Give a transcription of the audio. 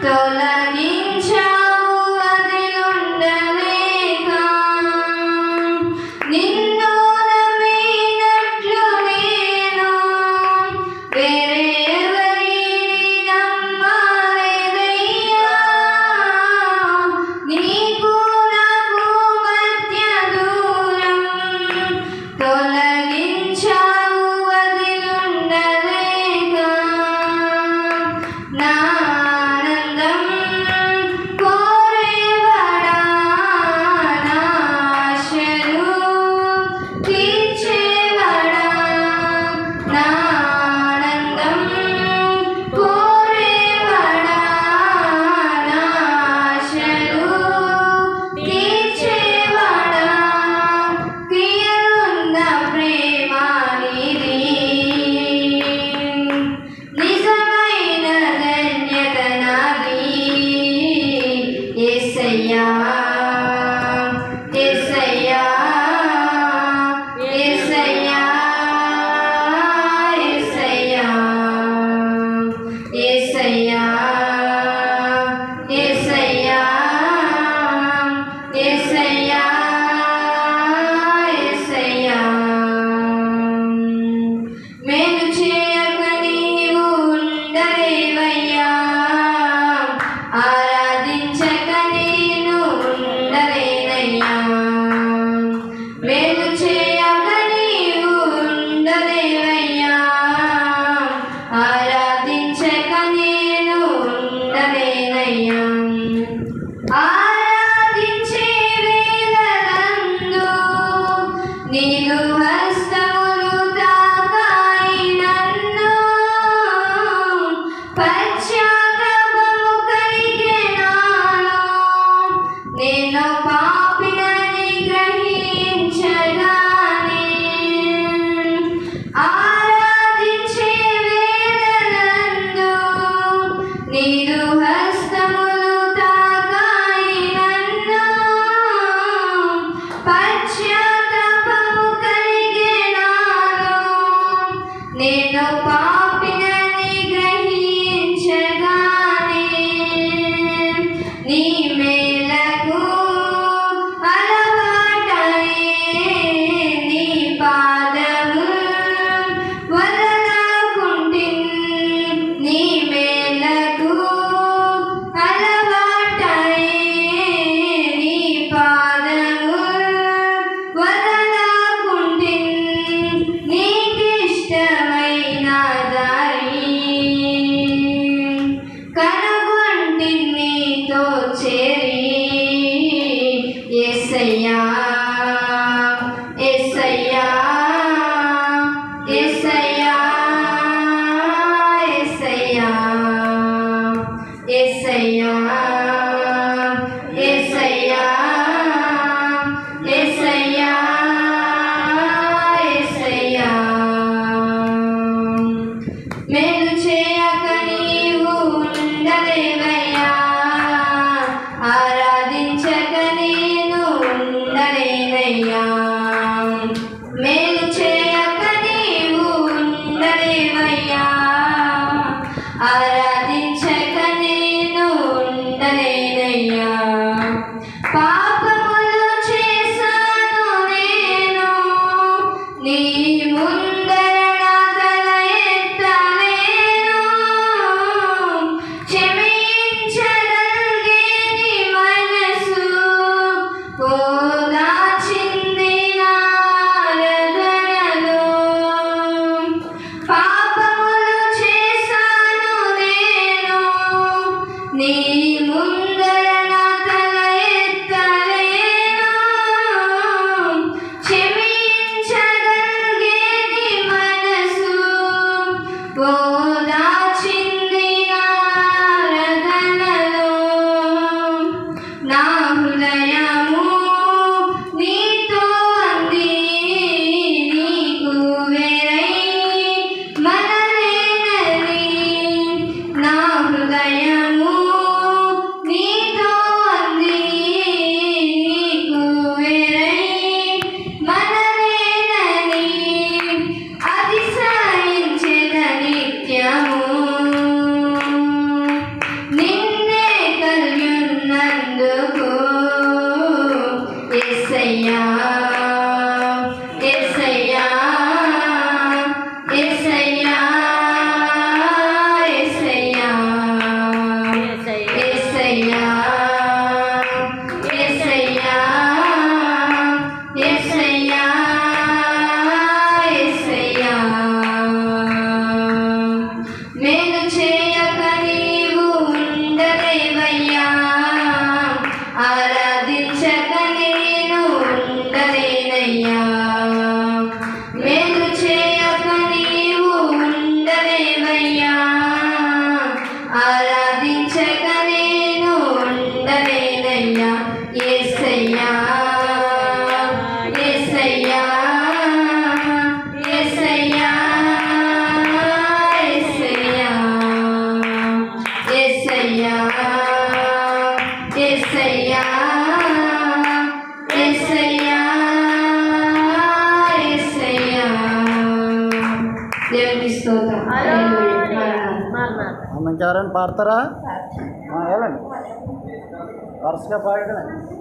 Go మేము చేయక నీవు ఉండలేవయ్యా. ఆరాధించక నేను ఉండలేనయ్యా. మేము చేయక నీవు ఉండలేవయ్యా. ఆరాధించక నేను ఉండలేనయ్యా. ఆరాధించే వేదందు నీకు హస్తం and. Yeah. ఏసయ్యా ఏసయ్యా ఏసయ్యా ఏసయ్యా ఏసయ్యా ఏసయ్యా ఏసయ్యా దేవునికి స్తోత్రం అన్నకి ఎవరైనా పాడతారా వెళ్ళండి వరుసగా పాడగలండి